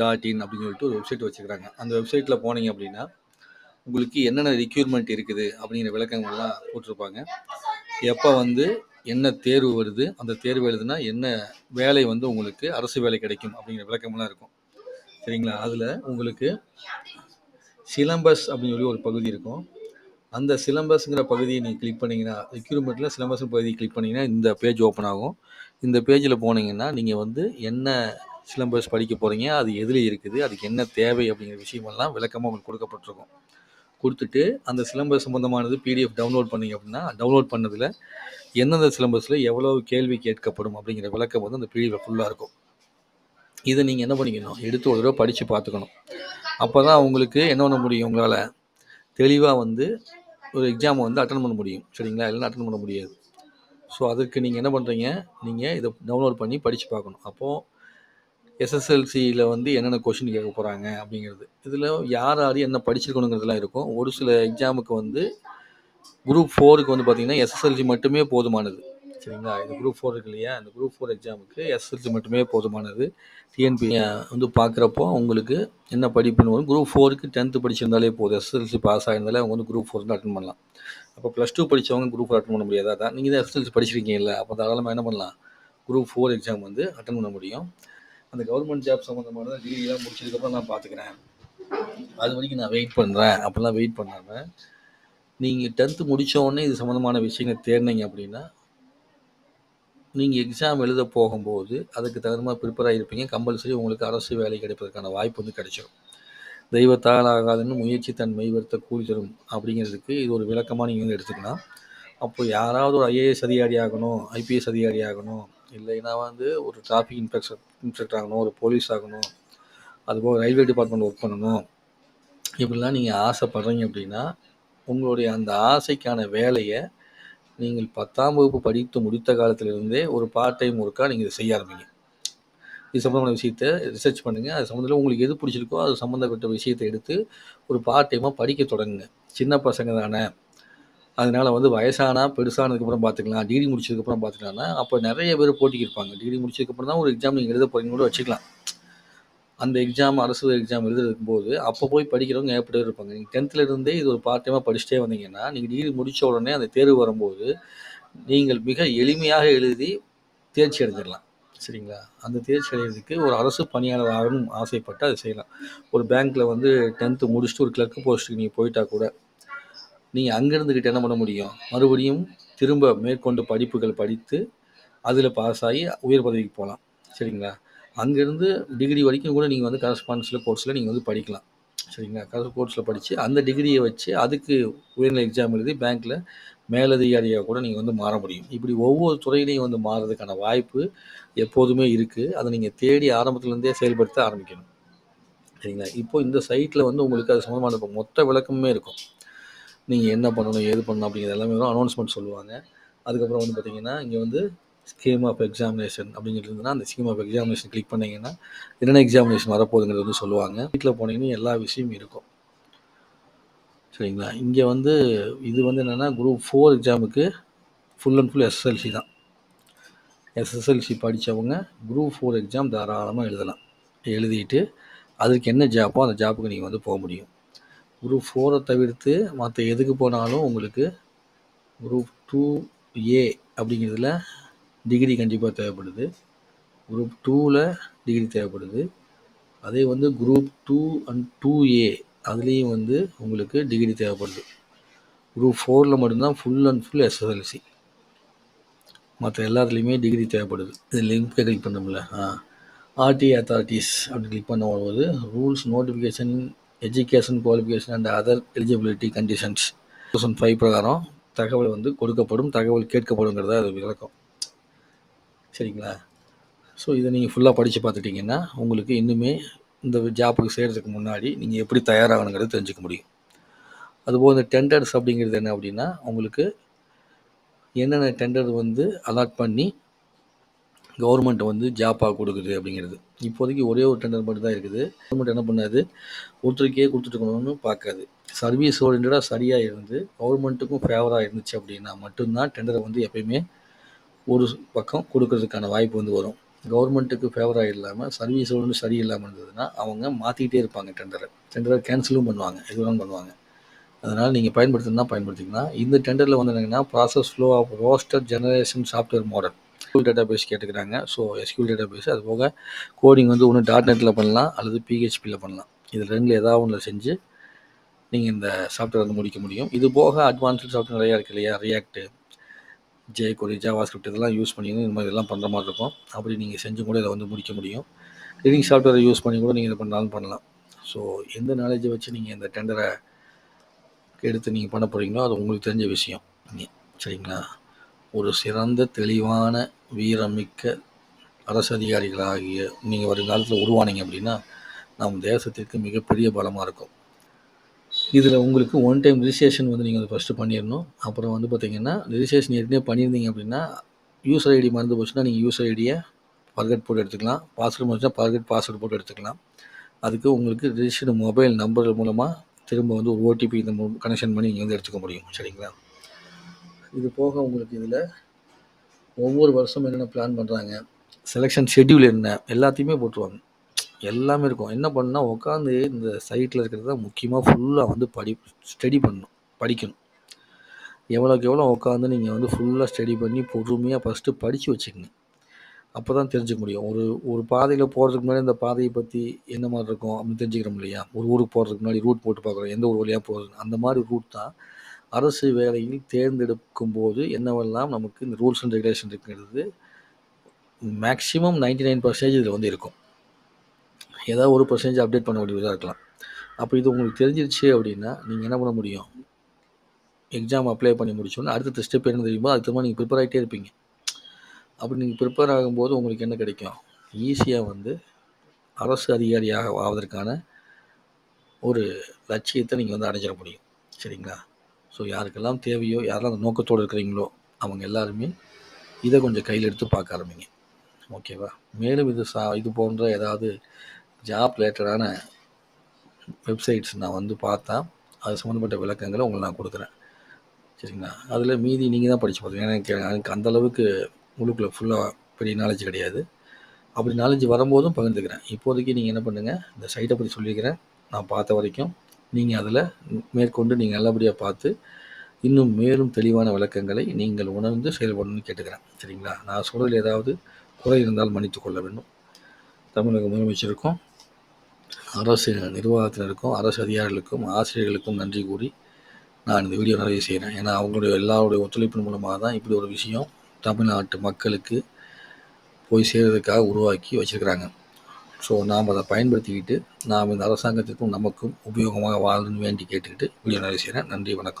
Dot in அப்படின்னு சொல்லிட்டு ஒரு வெப்சைட் வச்சுக்கிறாங்க. அந்த வெப்சைட்டில் போனீங்க அப்படின்னா உங்களுக்கு என்னென்ன ரிக்யூர்மெண்ட் இருக்குது அப்படிங்கிற விளக்கங்கள்லாம் போட்டிருப்பாங்க. எப்போ வந்து என்ன தேர்வு வருது அந்த தேர்வு எழுதுனா என்ன வேலை வந்து உங்களுக்கு அரசு வேலை கிடைக்கும் அப்படிங்கிற விளக்கமெல்லாம் இருக்கும். சரிங்களா? அதில் உங்களுக்கு சிலம்பஸ் அப்படின்னு சொல்லி ஒரு பகுதி இருக்கும். அந்த சிலம்பஸ்ங்கிற பகுதியை நீங்கள் கிளிக் பண்ணிங்கன்னா ரெக்யூர்மெண்ட்டில் சிலம்பஸ் பகுதியை கிளிக் பண்ணிங்கன்னா இந்த பேஜ் ஓப்பன் ஆகும். இந்த பேஜில் போனீங்கன்னா நீங்கள் வந்து என்ன சிலம்பஸ் படிக்க போகிறீங்க அது எதில் இருக்குது அதுக்கு என்ன தேவை அப்படிங்கிற விஷயமெல்லாம் விளக்கமாக உங்களுக்கு கொடுக்கப்பட்டிருக்கும். கொடுத்துட்டு அந்த சிலம்பஸ் சம்மந்தமானது பிடிஎஃப் டவுன்லோட் பண்ணீங்க அப்படின்னா டவுன்லோட் பண்ணதில் எந்தெந்த சிலம்பஸில் எவ்வளோ கேள்வி கேட்கப்படும் அப்படிங்கிற விளக்கம் வந்து அந்த பிடிஎஃப் ஃபுல்லாக இருக்கும். இதை நீங்கள் என்ன பண்ணிக்கணும்? எடுத்து ஒரு தடவை படித்து பார்த்துக்கணும். அப்போ தான் உங்களுக்கு என்ன பண்ண முடியும் உங்களால்? தெளிவாக வந்து ஒரு எக்ஸாமை வந்து அட்டன் பண்ண முடியும். சரிங்களா? இல்லைன்னா அட்டன் பண்ண முடியாது. ஸோ அதுக்கு நீங்கள் என்ன பண்ணுறீங்க நீங்கள் இதை டவுன்லோட் பண்ணி படித்து பார்க்கணும். அப்போது எஸ்எஸ்எல்சியில் வந்து என்னென்ன கொஷின் கேட்க போகிறாங்க அப்படிங்கிறது. இதில் யார் யார் என்ன படிச்சிருக்கணுங்கிறதுலாம் இருக்கும். ஒரு சில எக்ஸாமுக்கு வந்து குரூப் ஃபோருக்கு வந்து பார்த்தீங்கன்னா எஸ்எஸ்எல்சி மட்டுமே போதுமானது. சரிங்களா? இந்த குரூப் ஃபோர் இருக்கு இல்லையா? இந்த குரூப் ஃபோர் எக்ஸாமுக்கு எஸ்எஸ்எல்சி மட்டுமே போதுமானது. டிஎன்பி வந்து பார்க்குறப்போ உங்களுக்கு என்ன படிப்புன்னு வரும். குரூப் ஃபோருக்கு டென்த்து படிச்சிருந்தாலே போதும். எஸ்எஸ்எல்சி பாஸ் ஆகிருந்தாலே அவங்க வந்து குரூப் ஃபோர் வந்து அட்டன் பண்ணலாம். அப்போ ப்ளஸ் டூ படித்தவங்க குரூப் ஃபோர் அட்டன் பண்ண முடியாதா? நீங்கள் தான் எஸ்எஸ்எல்சி படிச்சிருக்கீங்கல்ல. அப்போ தாராளமாக என்ன பண்ணலாம்? குரூப் ஃபோர் எக்ஸாம் வந்து அட்டன் பண்ண முடியும். அந்த கவர்மெண்ட் ஜாப் சம்மந்தமான டிகிரிலாம் முடிச்சதுக்கப்புறம் நான் பார்த்துக்கிறேன் அது வரைக்கும் நான் வெயிட் பண்ணுறேன் அப்படிலாம் வெயிட் பண்ணாமல் நீங்கள் டென்த்து முடித்தோடனே இது சம்மந்தமான விஷயங்கள் தேர்னீங்க அப்படின்னா நீங்கள் எக்ஸாம் எழுத போகும்போது அதுக்கு தகுந்த மாதிரி ப்ரிப்பேர் ஆகிருப்பீங்க கம்பல்சரி உங்களுக்கு அரசு வேலை கிடைப்பதற்கான வாய்ப்பு வந்து கிடைச்சிடும் தெய்வத்தால் ஆகாதுன்னு முயற்சி தன் மெய்வர்த்த கூலி தரும் அப்படிங்கிறதுக்கு இது ஒரு விளக்கமாக நீங்கள் வந்து எடுத்துக்கலாம். அப்போ யாராவது ஒரு ஐஏஎஸ் அதிகாரி ஆகணும் ஐபிஎஸ் அதிகாரி ஆகணும் இல்லைன்னா வந்து ஒரு டிராஃபிக் இன்ஸ்பெக்டர் இன்ஸ்பெக்டர் ஆகணும் ஒரு போலீஸ் ஆகணும் அதுபோக ரயில்வே டிபார்ட்மெண்ட் ஒர்க் பண்ணணும். இப்படிலாம் நீங்கள் ஆசைப்படுறீங்க அப்படின்னா உங்களுடைய அந்த ஆசைக்கான வேலையை நீங்கள் பத்தாம் வகுப்பு படித்து முடித்த காலத்திலிருந்தே ஒரு பார்ட் டைம் ஒர்க்காக நீங்கள் இதை செய்ய ஆரம்பிங்க. இது சம்மந்தமான விஷயத்த ரிசர்ச் பண்ணுங்கள் அது சம்மந்தத்தில் உங்களுக்கு எது பிடிச்சிருக்கோ அது சம்மந்தப்பட்ட விஷயத்தை எடுத்து ஒரு பார்ட் டைமாக படிக்க தொடங்குங்க. சின்ன பசங்க தானே. அதனால் வந்து வயசானா பெருசானதுக்கப்புறம் பார்த்துக்கலாம் டிகிரி முடிச்சதுக்கப்புறம் பார்த்துக்கலாம்னா அப்போ நிறைய பேர் போட்டிக்கு இருப்பாங்க டிகிரி முடிச்சதுக்கப்புறம் தான் ஒரு எக்ஸாம் நீங்கள் எழுத போகிறீங்க கூட வச்சுக்கலாம். அந்த எக்ஸாம் அரசு எக்ஸாம் எழுதுறதுக்கும் போது அப்போ போய் படிக்கிறவங்க ஏற்பட்டு இருப்பாங்க. நீங்கள் டென்த்தில் இருந்தே இது ஒரு பார்ட் டைமாக படிச்சுட்டே வந்தீங்கன்னா நீங்கள் டிகிரி முடித்த உடனே அந்த தேர்வு வரும்போது நீங்கள் மிக எளிமையாக எழுதி தேர்ச்சி அடைஞ்சிடலாம். சரிங்களா? அந்த தேர்ச்சி அடைகிறதுக்கு ஒரு அரசு பணியாளர் ஆகணும் ஆசைப்பட்டு அதை செய்யலாம். ஒரு பேங்க்கில் வந்து டென்த்து முடிச்சுட்டு ஒரு கிளர்க்கு போஸ்ட்டுக்கு நீங்கள் போயிட்டா கூட நீங்கள் அங்கேருந்துக்கிட்டு என்ன பண்ண முடியும்? மறுபடியும் திரும்ப மேற்கொண்டு படிப்புகள் படித்து அதில் பாஸ் ஆகி உயர் பதவிக்கு போகலாம் சரிங்களா? அங்கேருந்து டிகிரி வரைக்கும் கூட நீங்கள் வந்து கரஸ்பாண்டன்ஸில் கோர்ஸில் நீங்கள் வந்து படிக்கலாம். சரிங்களா? கரஸ் கோர்ஸில் படித்து அந்த டிகிரியை வச்சு அதுக்கு உயர்நிலை எக்ஸாம் எழுதி பேங்க்கில் மேலதிகாரியாக கூட நீங்கள் வந்து மாற முடியும். இப்படி ஒவ்வொரு துறையிலையும் வந்து மாறுறதுக்கான வாய்ப்பு எப்போதுமே இருக்குது அதை நீங்கள் தேடி ஆரம்பத்துலேருந்தே செயல்படுத்த ஆரம்பிக்கணும். சரிங்களா? இப்போ இந்த சைட்டில் வந்து உங்களுக்கு அது சம்மந்தமான மொத்த விளக்கமுமே இருக்கும். நீங்கள் என்ன பண்ணணும் ஏது பண்ணணும் அப்படிங்கிறது எல்லாமே வரும் அனௌன்ஸ்மெண்ட் சொல்லுவாங்க. அதுக்கப்புறம் வந்து பார்த்திங்கன்னா இங்கே வந்து ஸ்கீம் ஆஃப் எக்ஸாமினேஷன் அப்படின்னு இருந்ததுன்னா அந்த ஸ்கீம் ஆஃப் எக்ஸாமினேஷன் கிளிக் பண்ணிங்கன்னா என்னென்ன எக்ஸாமினேஷன் வரப்போகுதுங்கிறது வந்து சொல்லுவாங்க. வீட்டில் போனீங்கன்னா எல்லா விஷயமும் இருக்கும். சரிங்களா? இங்கே வந்து இது வந்து என்னென்னா குரூப் ஃபோர் எக்ஸாமுக்கு ஃபுல் அண்ட் ஃபுல் எஸ்எஸ்எல்சி தான். எஸ்எஸ்எல்சி படித்தவங்க குரூப் ஃபோர் எக்ஸாம் தாராளமாக எழுதலாம். எழுதிட்டு அதுக்கு என்ன ஜாப்போ அந்த ஜாப்புக்கு நீங்கள் வந்து போக முடியும். குரூப் ஃபோரை தவிர்த்து மற்ற எதுக்கு போனாலும் உங்களுக்கு குரூப் டூ ஏ அப்படிங்கிறதுல டிகிரி கண்டிப்பாக தேவைப்படுது. குரூப் டூவில் டிகிரி தேவைப்படுது. அதே வந்து group two and two A அதுலேயும் வந்து உங்களுக்கு டிகிரி தேவைப்படுது. குரூப் ஃபோரில் மட்டும்தான் ஃபுல் அண்ட் ஃபுல் எஸ்எஸ்எல்சி மற்ற எல்லாத்துலேயுமே டிகிரி தேவைப்படுது. இது லிங்க்கை கிளிக் பண்ணோம்ல. ஆ. ஆர்டி அத்தாரிட்டிஸ் அப்படி கிளிக் பண்ணும்போது rules notification education qualification and other eligibility conditions two thousand five பிரகாரம் தகவல் வந்து கொடுக்கப்படும் தகவல் கேட்கப்படுங்கிறத அது விளக்கம். சரிங்களா? ஸோ இதை நீங்கள் ஃபுல்லாக படித்து பார்த்துட்டிங்கன்னா உங்களுக்கு இன்னுமே இந்த ஜாப்புக்கு செய்கிறதுக்கு முன்னாடி நீங்கள் எப்படி தயாராகணுங்கிறது தெரிஞ்சுக்க முடியும். அதுபோல் இந்த டெண்டர்ஸ் அப்படிங்கிறது என்ன அப்படின்னா உங்களுக்கு என்னென்ன டெண்டர் வந்து அலாட் பண்ணி கவர்மெண்ட் வந்து ஜாப்பாக கொடுக்குது அப்படிங்கிறது. இப்போதைக்கு ஒரே ஒரு டெண்டர் மட்டும் தான் இருக்குது. கவர்மெண்ட் என்ன பண்ணாது? ஒருத்தருக்கே கொடுத்துட்டுக்கணும்னு பார்க்காது. சர்வீஸ் ஓரியன்டாக சரியாக இருந்து கவர்மெண்ட்டுக்கும் ஃபேவராக இருந்துச்சு அப்படின்னா மட்டும்தான் டெண்டரை வந்து எப்பயுமே ஒரு பக்கம் கொடுக்கறதுக்கான வாய்ப்பு வந்து வரும். கவர்மெண்ட்டுக்கு ஃபேவராக இல்லாமல் சர்வீஸ் ஒன்று சரியில்லாமல் இருந்ததுன்னா அவங்க மாற்றிக்கிட்டே இருப்பாங்க டெண்டரை டெண்டரை கேன்சலும் பண்ணுவாங்க எது வேணாலும் பண்ணுவாங்க அதனால் நீங்கள் பயன்படுத்தினா பயன்படுத்திக்கலாம். இந்த டெண்டரில் வந்து என்னங்கன்னா process flow of roster generation software model SQL database கேட்டுக்கிறாங்க. ஸோ எஸ்கியூல் டேட்டா பேஸ் அது போக கோடிங் வந்து ஒன்று டாட் நெட்டில் பண்ணலாம் அல்லது பிஹெச்பியில் பண்ணலாம். இது ரெண்டில் ஏதாவது ஒன்றில் செஞ்சு நீங்கள் இந்த சாஃப்ட்வேர் வந்து முடிக்க முடியும். இது போக அட்வான்ஸ்டு சாஃப்ட்வேர் நிறையா இருக்குது இல்லையா? ரியாக்ட் ஜேகொடி ஜாவா ஸ்கிரிப்ட் இதெல்லாம் யூஸ் பண்ணி இந்த மாதிரி இதெல்லாம் பண்ணுற மாதிரி இருக்கும். அப்படி நீங்கள் செஞ்சு கூட இதை வந்து முடிக்க முடியும். ரீடிங் சாஃப்ட்வேரை யூஸ் பண்ணி கூட நீங்கள் இதை பண்ணாலும் பண்ணலாம். ஸோ எந்த நாலேஜை வச்சு நீங்கள் இந்த டெண்டரை எடுத்து நீங்கள் பண்ண போகிறீங்களோ அது உங்களுக்கு தெரிஞ்ச விஷயம். நீ- சரிங்களா? ஒரு சிறந்த தெளிவான வீரமிக்க அரசு அதிகாரிகளாகிய நீங்கள் வருங்காலத்தில் உருவானீங்க அப்படின்னா நம் தேசத்திற்கு மிகப்பெரிய பலமாக இருக்கும். இதில் உங்களுக்கு ஒன் டைம் ரிஜிஸ்ட்ரேஷன் வந்து நீங்கள் ஃபஸ்ட்டு பண்ணிடணும் அப்புறம் வந்து பார்த்தீங்கன்னா ரிஜிஸ்ட்ரேஷன் ஏற்கனவே பண்ணியிருந்தீங்க அப்படின்னா யூசர் ஐடி மறந்து போச்சுன்னா நீங்கள் யூசர் ஐடியை பர்கட் போட்டு எடுத்துக்கலாம். பாஸ்வேர்டு முடிஞ்சால் பர்கட் பாஸ்வேர்டு போட்டு எடுத்துக்கலாம். அதுக்கு உங்களுக்கு ரிஜிஸ்டர்டு மொபைல் நம்பர் மூலமாக திரும்ப வந்து ஒரு ஓடிபி இந்த கனெக்ஷன் பண்ணி நீங்கள் வந்து எடுத்துக்க முடியும். சரிங்களா? இது போக உங்களுக்கு இதில் ஒவ்வொரு வருஷம் என்னென்ன பிளான் பண்ணுறாங்க செலெக்ஷன் ஷெட்யூல் என்ன? எல்லாத்தையுமே போட்டுருவாங்க. எல்லாமே இருக்கும். என்ன பண்ணால் உட்காந்து இந்த சைட்டில் இருக்கிறத முக்கியமாக ஃபுல்லாக வந்து படி ஸ்டடி பண்ணணும். படிக்கணும். எவ்வளோக்கு எவ்வளோ உட்காந்து நீங்கள் வந்து ஃபுல்லாக ஸ்டடி பண்ணி பொறுமையாக ஃபஸ்ட்டு படித்து வச்சுக்கங்க அப்போ தான் தெரிஞ்சுக்க முடியும். ஒரு ஒரு பாதையில் போகிறதுக்கு முன்னாடி இந்த பாதையை பற்றி என்ன மாதிரி இருக்கும் அப்படின்னு தெரிஞ்சுக்கிறோம் இல்லையா? ஒரு ஊருக்கு போகிறதுக்கு முன்னாடி ரூட் போட்டு பார்க்குறோம். எந்த ஊர் வழியாக போகிறது அந்த மாதிரி ரூட் தான் அரசு வேலையில் தேர்ந்தெடுக்கும் போது என்னவெல்லாம் நமக்கு இந்த ரூல்ஸ் அண்ட் ரெகுலேஷன் இருக்கிறது மேக்ஸிமம் நைன்டி நைன் பர்சன்டேஜ் இதில் வந்து இருக்கும். ஏதாவது ஒரு பர்சன்டேஜ் அப்டேட் பண்ண வேண்டியதாக இருக்கலாம். அப்போ இது உங்களுக்கு தெரிஞ்சிருச்சு அப்படின்னா நீங்கள் என்ன பண்ண முடியும்? எக்ஸாம் அப்ளை பண்ணி முடிச்சோன்னா அடுத்த ஸ்டெப் என்ன தெரியுமோ? அதுக்கு நீங்கள் ப்ரிப்பேர் ஆகிட்டே இருப்பீங்க. அப்படி நீங்கள் ப்ரிப்பேர் ஆகும்போது உங்களுக்கு என்ன கிடைக்கும்? ஈஸியாக வந்து அரசு அதிகாரியாக ஆவதற்கான ஒரு லட்சியத்தை நீங்கள் வந்து அடைஞ்சிட முடியும். சரிங்களா? ஸோ யாருக்கெல்லாம் தேவையோ யாரெல்லாம் அந்த நோக்கத்தோடு இருக்கிறீங்களோ அவங்க எல்லாருமே இதை கொஞ்சம் கையில் எடுத்து பார்க்க ஆரம்பிங்க. ஓகேவா மேலும் இது சா இது போன்ற ஏதாவது ஜாப் ரிலேட்டடான வெப்சைட்ஸ் நான் வந்து பார்த்தா அது சம்மந்தப்பட்ட விளக்கங்களை உங்களுக்கு நான் கொடுக்குறேன். சரிங்களா? அதில் மீதி நீங்கள் தான் படித்து பார்த்தீங்க எனக்கு எனக்கு அந்தளவுக்கு முழுக்கில் உள்ளுக்குள்ளே ஃபுல்லாக பெரிய நாலேஜ் கிடையாது. அப்படி நாலேஜ் வரும்போதும் பகிர்ந்துக்கிறேன். இப்போதைக்கு நீங்கள் என்ன பண்ணுங்கள் இந்த சைட்டை பற்றி சொல்லியிருக்கிறேன். நான் பார்த்த வரைக்கும் நீங்கள் அதில் மேற்கொண்டு நீங்கள் நல்லபடியாக பார்த்து இன்னும் மேலும் தெளிவான விளக்கங்களை நீங்கள் உணர்ந்து செயல்படணும்னு கேட்டுக்கிறேன். சரிங்களா? நான் சொல்கிறதில் ஏதாவது குறை இருந்தால் மன்னித்து கொள்ள வேண்டும். தமிழக முதலமைச்சருக்கும் அரசு நிர்வாகத்தினருக்கும் அரசு அதிகாரிகளுக்கும் ஆசிரியர்களுக்கும் நன்றி கூறி நான் இந்த வீடியோ நிறைவு செய்கிறேன். ஏன்னா அவங்களுடைய எல்லாருடைய ஒத்துழைப்பின் மூலமாக தான் இப்படி ஒரு விஷயம் தமிழ்நாட்டு மக்களுக்கு போய் சேர்கிறதுக்காக உருவாக்கி வச்சுருக்கிறாங்க. ஸோ நாம் அதை பயன்படுத்திக்கிட்டு நாம் இந்த அரசாங்கத்திற்கும் நமக்கும் உபயோகமாக வாழணும்னு வேண்டி கேட்டுக்கிட்டு வீடியோ நிறைவு செய்கிறேன். நன்றி வணக்கம்.